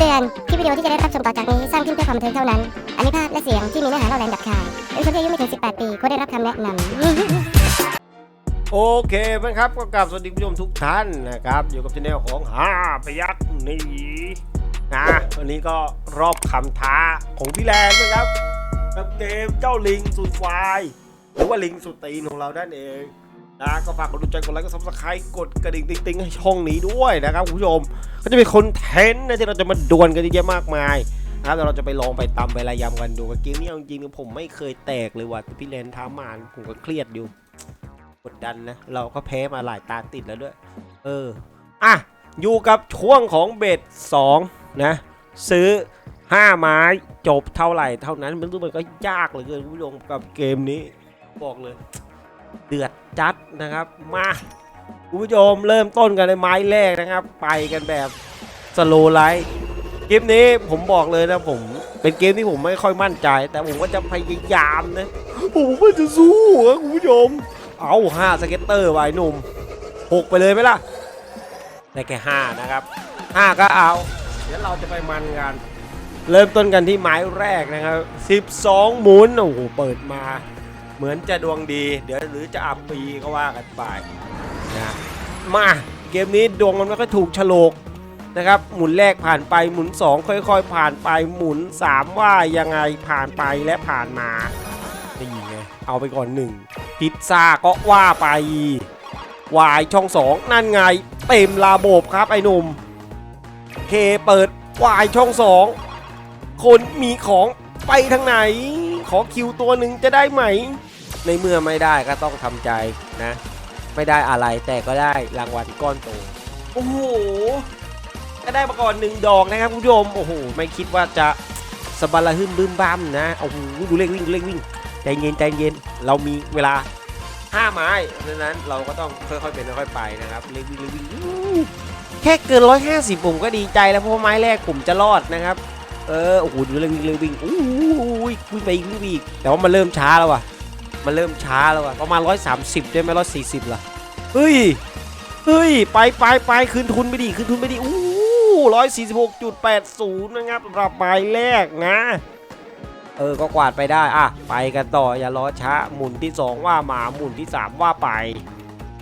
เตือน คลิปวิดีโอที่จะได้รับชมต่อจากนี้สร้างขึ้นเพื่อความบันเทิงเท่านั้นอาจมีภาพและเสียงที่มีเนื้อหาเล่าแรงดับคายเป็นคนที่อายุไม่ถึง 18 ปีควรได้รับคำแนะนำ โอเคเพื่อนครับก็กลับสวัสดีคุณผู้ชมทุกท่านนะครับ อยู่กับช anel ของหาพยักหนีนะวันนี้ก็รอบคำท้าของพี่แลนด์นะครับกับเกมเจ้าลิงสุดไฟหรือว่าลิงสุดตีนของเราด้านเอง นะก็ฝากกดดูใจกดไลค์กดซับสไครต์กดกระดิ่งติ๊งๆให้ช่องนี้ด้วยนะครับคุณผู้ชมก็จะเป็นคอนเทนต์นะที่เราจะมาดวลกันเยอะมากมายนะครับเดี๋ยวเราจะไปลองไปตำไประยำกันดูกับเกมนี้เอาจริงๆผมไม่เคยแตกเลยว่ะพี่แลนท้ามานผมก็เครียดอยู่กดดันนะเราก็แพ้มาหลายตาติดแล้วด้วย เอออะอยู่กับช่วงของเบส2นะซื้อ 5 ไม้จบเท่าไหร่เท่านั้นมันรู้มันก็ยากเหลือเกินคุณผู้ชมกับเกมนี้บอกเลย เดือดจัดนะครับ มาคุณผู้ชมเริ่มต้นกันในไม้แรกนะครับ ไปกันแบบสโลไลท์เกมนี้ผมบอกเลยนะผม เป็นเกมที่ผมไม่ค่อยมั่นใจ แต่ผมก็จะพยายามนะผมก็จะสู้อะคุณผู้ชม เอาห้าสเก็ตเตอร์ไว้หนุ่มหกไปเลยไหมล่ะได้แค่ห้านะครับห้าก็เอา เดี๋ยวเราจะไปมันกัน เริ่มต้นกันที่ไม้แรกนะครับ 12 หมุนโอ้โหเปิดมา เหมือนจะดวงดี เดี๋ยวหรือจะอับปีก็ว่ากันไปนะมาเกมนี้ดวงมันไม่ค่อยถูกฉลกนะครับ หมุนแรกผ่านไปหมุน 2 ค่อยๆ ผ่านไปหมุน 3 ว่ายังไงผ่านไปและผ่านมานี่ไงเอาไปก่อนหนึ่งพิซซ่าก็ว่าไปวายช่องสองนั่นไง เต็มระบบครับไอ้หนุ่มเคเปิดวายช่องสองคนมีของไปทางไหน ขอคิวตัวหนึ่งจะได้ไหม ในเมื่อไม่ได้ก็ต้องทำใจนะ ไม่ได้อะไรแต่ก็ได้รางวัลก้อนโตโอ้โหก็ได้มาก่อนหนึ่งดอกนะครับคุณผู้ชมโอ้โหไม่คิดว่าจะสบาระหึมบึ้มบ้ามนะโอ้โหดูเลขวิ่งดูเลขวิ่งใจเย็นใจเย็นเรามีเวลา5ไม้เพราะฉะนั้นเราก็ต้องค่อยๆเป็นค่อยๆไปนะครับเล็กวิ่งเล็กวิ่งแค่เกิน150ผมก็ดีใจแล้วเพราะไม้แรกผมจะรอดนะครับเออโอ้โหดูเล็กวิ่งเล็กวิ่งอู้วิ่งไปอีกวิ่งไปอีกแต่ว่ามันเริ่มช้าแล้วว่ะ มันเริ่มช้าแล้วว่ะประมาณ 130 ได้ไหม140ล่ะเฮ้ยเฮ้ยไปไปไปคืนทุนไปดิคืนทุนไปดิอู้146.80นย์นะครับสำหรับไม้แรกนะ เออก็กวาดไปได้อะไปกันต่ออย่ารอช้าหมุนที่ 2 ว่ามาหมุนที่ 3 ว่าไป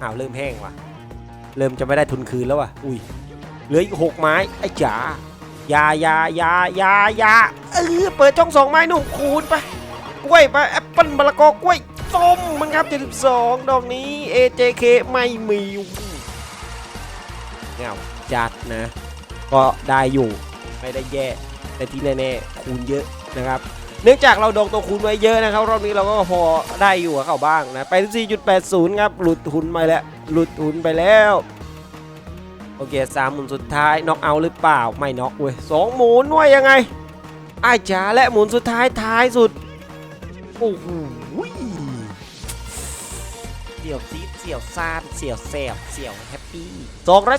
อ้าวเริ่มแห้งว่ะ เริ่มจะไม่ได้ทุนคืนแล้วว่ะอุ้ยเหลืออีกหกไม้ไอ้จ๋ายายายายายาเออเปิดช่องสองไม้หนุ่มคูณไป ล้วยไปแอปเปิ้ลมะละกอกล้วยส้มมันครับ72ดอกนี้ AJK ไม่มีเงาจัดนะ ก็ได้อยู่ไม่ได้แย่แต่ที่แน่ๆคูณเยอะนะครับเนื่องจากเราดองตัวคูณไว้เยอะนะครับ รอบนี้เราก็พอได้อยู่กับเขาบ้างนะไปที่4.80 ครับ หลุดทุนไปแล้ว หลุดทุนไปแล้ว โอเคสามหมุนสุดท้ายน็อกเอาหรือเปล่า ไม่น็อกเว้ยสองหมุนว่ายังไงไอ้จ๋าและหมุนสุดท้ายท้ายสุด โอ้โหเสี่ยวซีดเสี่ยวซานเสี่ยวแสบเสี่ยวแฮปปี้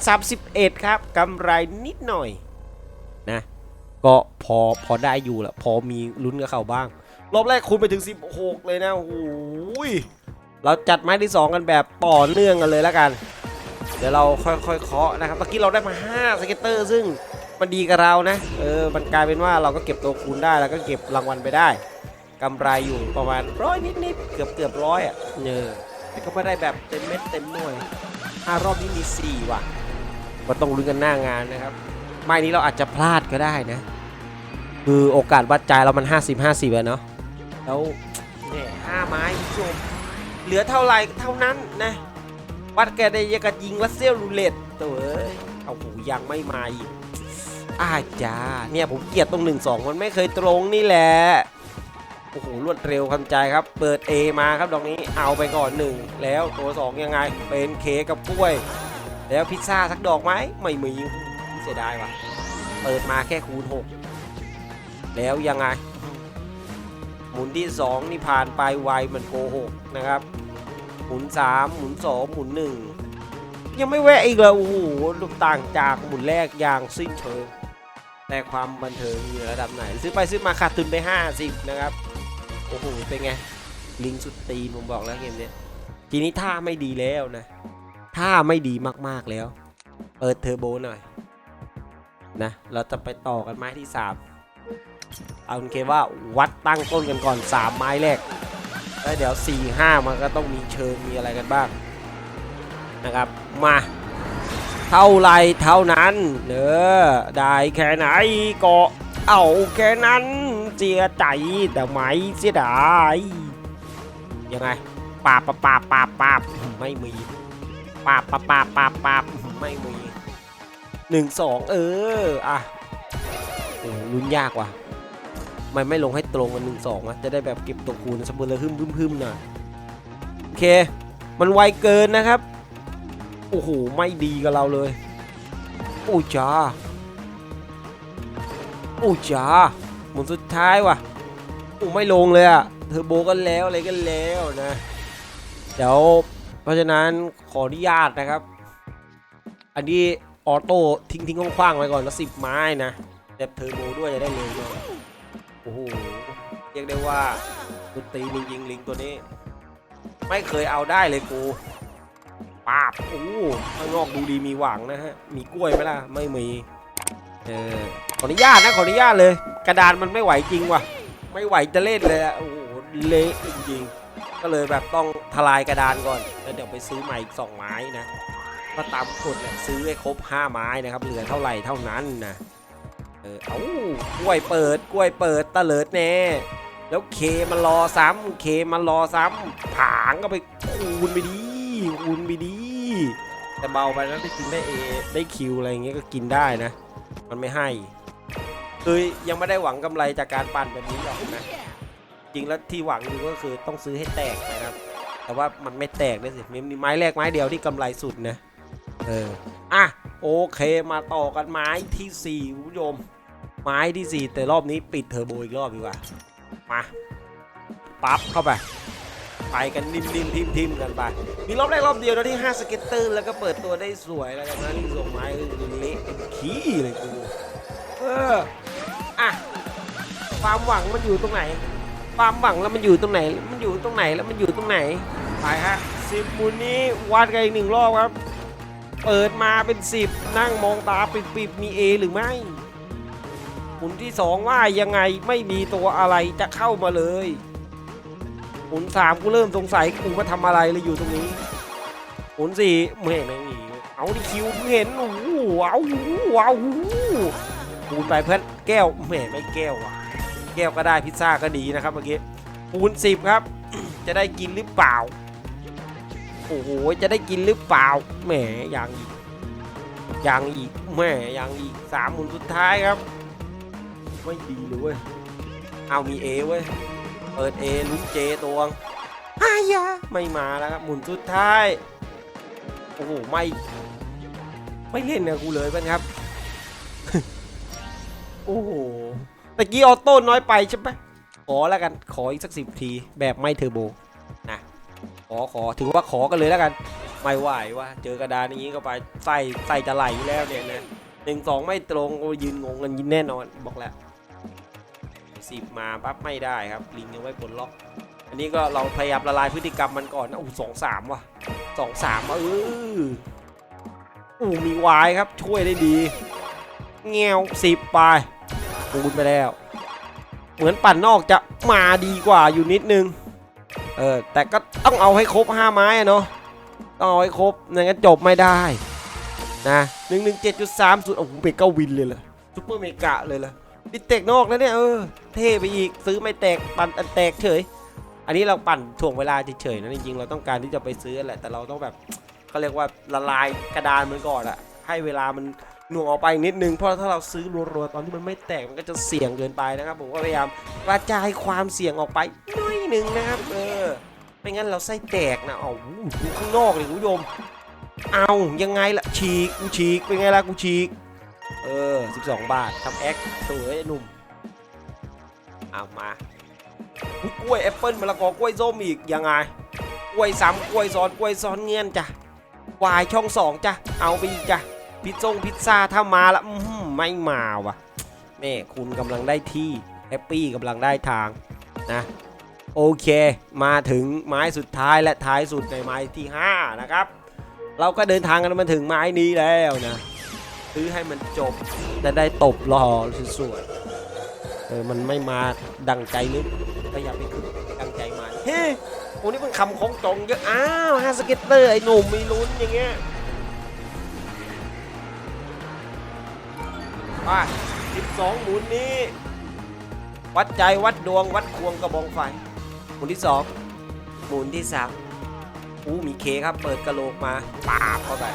231ครับกำไรนิดหน่อยนะก็พอพอได้อยู่ละพอมีลุ้นกับเขาบ้าง รอบแรกคุณไปถึง 16 เลยนะโอ้โหยเราจัดไม้ที่ 2 กันแบบต่อเนื่องกันเลยแล้วกัน เดี๋ยวเราค่อยๆเคาะนะครับเมื่อกี้เราได้มา 5 สเก็ตเตอร์ ซึ่งมันดีกับเรานะ เออ มันกลายเป็นว่าเราก็เก็บตัวคูณได้แล้วก็เก็บรางวัลไปได้ กำไรอยู่ประมาณร้อยนิดๆเกือบเกือบร้อยอะเนอแต่ก็ไม่ได้แบบเต็มเม็ดเต็มหน่วยห้ารอบนี้มี4ว่ะก็ต้องลุ้นกันหน้างานนะครับ ไม้นี้เราอาจจะพลาดก็ได้นะ คือโอกาสวัดใจเรามัน 50 50อะเนาะแล้วเนี่ยห้าไม้คุณผู้ชมเหลือเท่าไหร่เท่านั้นนะ วัดแกได้ยังกับยิงรัสเซียลรูเล็ตตัวเอ้ยเอาหูยังไม่มาอีกอาจ้าเนี่ยผมเกลียดตรง1 2 มันไม่เคยตรงนี่แหละ โอ้โหรวดเร็วคำใจครับ เปิด A มาครับดอกนี้เอาไปก่อนหนึ่งแล้วตัว2ยังไง เป็นเค้กกับกล้วย แล้วพิซซ่าสักดอกไหมไม่มีเสียดายว่ะ เปิดมาแค่คูณ 6 แล้วยังไง หมุนที่ 2 นี่ผ่านไปไวเหมือนโกหกนะครับ หมุน 3 หมุน 2 หมุน 1 ยังไม่แวะอีกเลยโอ้โหต่างจากหมุนแรกอย่างสิ้นเชิงแต่ความบันเทิงอยู่ระดับไหน ซื้อไปซื้อมาขาดทุนไป 50 นะครับ โอ้โห เป็นไง ลิงสุดตีนผมบอกแล้วเกมเนี้ยทีนี้ท่าไม่ดีแล้วนะท่าไม่ดีมากๆแล้ว เปิดเทอร์โบหน่อย นะ เราจะไปต่อกันไม้ที่ 3 เอาโอเคว่าวัดตั้งต้นกันก่อน 3 ไม้แรก แล้วเดี๋ยว 4 5 มันก็ต้องมีเชิงมีอะไรกันบ้าง นะครับ มาเท่าไรเท่านั้นเนอได้แค่ไหนก็เอาแค่นั้น เสียใจแต่ไหมเสียดายยังไงปาบปาบปาบปาบปาบไม่มีปาบปาบปาบปาบปาบไม่มีหนึ่งสองเอออะโอ้ลุ้นยากว่ะมันไม่ลงให้ตรงกันหนึ่งสองอะจะได้แบบเก็บตัวคูณสมบูรณ์เลยหึมหึมหึมหน่อยโอเค มันไวเกินนะครับโอ้โหไม่ดีกับเราเลยโอ้จ้าโอ้จ้า หมุนสุดท้ายว่ะโอ้ไม่ลงเลยอะเทอร์โบก็แล้วอะไรก็แล้วนะ เดี๋ยวเพราะฉะนั้นขออนุญาตนะครับ อันนี้ออโต้ทิ้งทิ้งคว้างๆไว้ก่อนและสิบไม้นะแต่เทอร์โบด้วยจะได้เร็วหน่อยโอ้โหเรียกได้ว่ากุตีจริงลิงตัวนี้ ไม่เคยเอาได้เลยกูปาบโอ้ข้างนอกดูดีมีหวังนะฮะ มีกล้วยไหมล่ะ ไม่มี เออขออนุญาตนะขออนุญาตเลย กระดานมันไม่ไหวจริงว่ะ ไม่ไหวจะเล่นเลยอะโอ้โหเละจริงๆก็เลยแบบต้องทลายกระดานก่อนแล้วเดี๋ยวไปซื้อใหม่อีกสองไม้นะก็ตามกฎแหละซื้อให้ครบ5ไม้นะครับเหลือเท่าไหร่เท่านั้นนะเออเอ้ากล้วยเปิดกล้วยเปิดตะเลิดแน่แล้วเคมันรอซ้ำเคมันรอซ้ำผางก็ไปคูณไปดีคูณไปดี แต่เบาไปนะได้กินได้เอได้คิวอะไรเงี้ยก็กินได้นะ มันไม่ให้ คือยังไม่ได้หวังกำไรจากการปั่นแบบนี้หรอกนะจริงแล้วที่หวังอยู่ก็คือต้องซื้อให้แตกนะครับ แต่ว่ามันไม่แตกเลยสิมีไม้แรกไม้เดียวที่กำไรสุดนะเอออะโอเคมาต่อกันไม้ที่สี่คุณผู้ชมไม้ที่สี่แต่รอบนี้ปิดเทอร์โบอีกรอบดีกว่ามาปั๊บเข้าไปไปกันนิ่มๆทิมๆกันไป มีรอบแรกรอบเดียวนะที่ 5 สเก็ตเตอร์แล้วก็เปิดตัวได้สวยแล้วกันนะนี่ส่งไม้อเละขี้เลยกู เอออะความหวังมันอยู่ตรงไหน ความหวังแล้วมันอยู่ตรงไหน มันอยู่ตรงไหนแล้วมันอยู่ตรงไหนไปฮะสิบมูลนี้วัดกันอีกหนึ่งรอบครับ เปิดมาเป็นสิบนั่งมองตาปิดๆมี A หรือไม่หมุนที่สองว่ายังไงไม่มีตัวอะไรจะเข้ามาเลยหมุนสามกูเริ่มสงสัยกูมาทำอะไรเลยอยู่ตรงนี้หมุนสี่ไม่เห็นไม่มีเอาดิคิวเห็นโอ้โหว้าวว้าว ปูนไปเพื่อนแก้วแหม่ไม่แก้วว่ะแก้วก็ได้พิซซ่าก็ดีนะครับเมื่อกี้ปูนสิบครับ จะได้กินหรือเปล่าโอ้โหจะได้กินหรือเปล่าแหมยังอีกยังอีกแหมยังอีกสามหมุนสุดท้ายครับไม่ดีเลยเว้ยเอามีเอเว้ยเปิดเอลุ้นเจตวงอายาไม่มาแล้วครับหมุนสุดท้ายโอ้โหไม่ไม่เล่นกับกูเลยเพื่อนครับ โอ้โหตะกี้ออโต้น้อยไปใช่ไหมขอแล้วกันขออีกสักสิบทีแบบไม่เทอร์โบนะขอขอถือว่าขอกันเลยแล้วกัน ไม่ไหวว่า เจอกระดานอย่างนี้เข้าไปไส้ไส้จะไหลอยู่แล้วเนี่ยนะหนึ่งสองไม่ตรงยืนงงกันยินแน่นอนบอกแล้วสิบมาปั๊บไม่ได้ครับลิงยังไม่ปลดล็อกอันนี้ก็เราพยายามละลายพฤติกรรมมันก่อนนะโอ้สองสามว่ะสองสามเอออู้มีวายครับช่วยได้ดี เงี้ยวสิบไปปูนไปแล้ว เหมือนปั่นนอกจะมาดีกว่าอยู่นิดนึง เออ แต่ก็ต้องเอาให้ครบห้าไม้อะเนาะ ต้องเอาให้ครบไม่งั้นจบไม่ได้ นะหนึ่งหนึ่งเจ็ดจุดสามสุดโอ้โหเมกาวินเลยเหรอซุปเปอร์เมกะเลยเหรอดิเตกนอกนะเนี่ยเออ เท่ไปอีกซื้อไม่แตกปั่นอันแตกเฉย อันนี้เราปั่นถ่วงเวลาเฉยๆนะจริงๆเราต้องการที่จะไปซื้อแหละแต่เราต้องแบบเขาเรียกว่าละลายกระดานมันก่อนอะให้เวลามัน หน่วงออกไปนิดนึงเพราะถ้าเราซื้อรัวๆตอนที่มันไม่แตกมันก็จะเสี่ยงเกินไปนะครับ ผมก็พยายามกระจายความเสี่ยงออกไปน้อยหนึ่งนะครับเออไม่งั้นเราไส้แตกนะเอาดูข้างนอกเลยคุณผู้ชมเอายังไงล่ะฉีกกูฉีกเป็นไงล่ะกูฉีกเออ 12 บาททำแอคสวยหนุ่มเอามาุกล้วยแอปเปิ้ลมะละกอกล้วยส้มอีกยังไงกล้วยซ้ำกล้วยซ้อนกล้วยซ้อนเงี้ยนจ้ะวายช่องสองจ้ะเอาไปอีกจ้ะ พิซซ่งพิซซ่าถ้ามาละอื้อหือไม่มาวะแม่คุณกำลังได้ที่แฮปปี้กำลังได้ทางนะโอเค มาถึงไม้สุดท้ายและท้ายสุดในไม้ที่ 5 นะครับ เราก็เดินทางกันมาถึงไม้นี้แล้วนะซื้อให้มันจบจะได้ตบรอสวยๆเออมันไม่มาดังใจนึกก็อย่าไปถึงดังใจมันเฮ้พวกนี้มันคำของจองเยอะอ้าวฮาสเก็ตเตอร์ไอ้หนุ่มมีลุ้นอย่างเงี้ย ไป12 หมุนนี้ วัดใจวัดดวงวัดควงกระบองไฟ หมุนที่สองหมุนที่สามอู้มีเคครับ เปิดกระโหลกมาปาบเข้าไป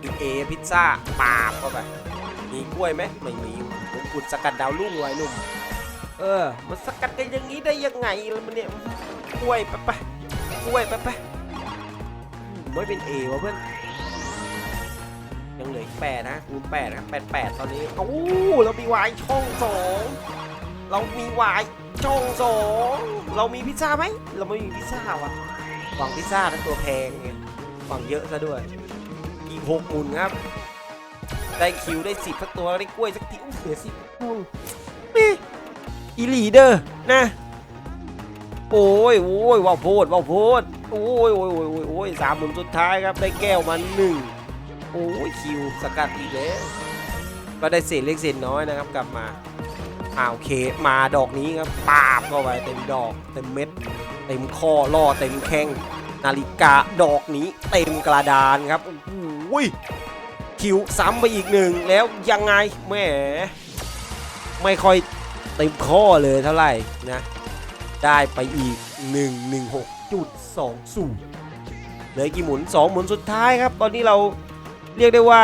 มีเอพิซซ่าปาบเข้าไป มีกล้วยไหมไม่มีผมกุดสกัดดาวรุ่งไว้หนุ่ม เออ มันสกัดกันอย่างนี้ได้ยังไงล่ะมันเนี่ยกล้วยไปไปกล้วยไปไปไม่เป็นเอวะเพื่อน ยังเหลืออีกแปดนะคูณแปดนะครับแปดแปดตอนนี้โอ้เรามีวายช่องสองเรามีวายช่องสองเรามีพิซซ่าไหมเราไม่มีพิซซ่าว่ะหวังพิซซ่าทั้งตัวแพงไงหวังเยอะซะด้วยอีกหกหมุนครับ ได้คิวได้สิบสักตัวได้กล้วยสักทีอู้เหลือสิบอืมนี่อีหลีเดอร์นะโอ้ยโอ้ยว้าวโพดว้าวโพดโอ้ยโอ้ยโอ้ยโอ้ยสามหมุนสุดท้ายครับได้แก้วมาหนึ่ง อ้ยคิวสกัดอีกแล้วก็ได้เศษเล็กเศษน้อยนะครับกลับมาอ่าโอเคมาดอกนี้ครับปาบเข้าไปเต็มดอกเต็มเม็ด เต็มข้อล่อเต็มแข้งนาฬิกาดอกนี้เต็มกระดานครับโอ้โหคิวซ้ำไปอีกหนึ่งแล้วยังไงแหมไม่ค่อยเต็มข้อเลยเท่าไหร่นะ ได้ไปอีก 116.20เหลือกี่หมุน 2 หมุนสุดท้ายครับ ตอนนี้เรา เรียกได้ว่า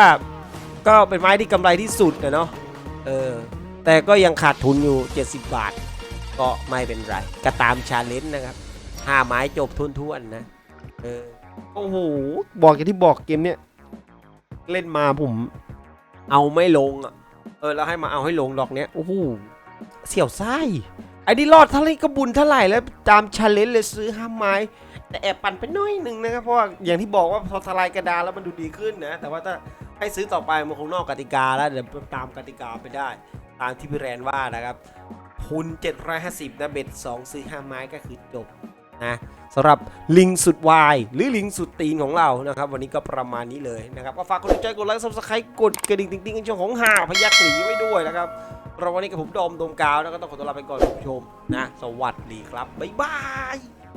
ก็เป็นไม้ที่กำไรที่สุดนะเนาะเออแต่ก็ยังขาดทุนอยู่ 70 บาท ก็ไม่เป็นไร ก็ตามชาเลนจ์นะครับห้าไม้จบทุนทวนๆนะเออโอ้โหบอกอย่างที่บอกเกมเนี้ยเล่นมาผม เอาไม่ลงอะเออแล้วให้มาเอาให้ลงดอกเนี้ยโอ้โหเสี่ยวไส้ไอ้นี่รอดเท่าไหรก็บุญเท่าไหร่แล้วตามชาเลนจ์เลยซื้อห้าไม้ แต่แอบปั่นไปน้อยหนึ่งนะครับเพราะว่าอย่างที่บอกว่าพอทลายกระดานแล้วมันดูดีขึ้นนะ แต่ว่าถ้าให้ซื้อต่อไปมันคงนอกกติกาแล้วเดี๋ยวตามกติกาไปได้ ตามที่พี่แรนว่านะครับทุน 750 นะเบ็ด2ซื้อ 5 ไม้ก็คือจบนะสำหรับลิงสุดวาย หรือลิงสุดตีนของเรานะครับ วันนี้ก็ประมาณนี้เลยนะครับก็ฝากกดติดใจกดไลค์ซับสไครต์กดกระดิ่งติ๊งๆในช่องของห่าพยักหนีไว้ด้วยนะครับเราวันนี้กับผมโดมโดมกาว แล้วก็ต้องขอตัวลาไปก่อนคุณผู้ชมนะ สวัสดีครับ บ๊ายบาย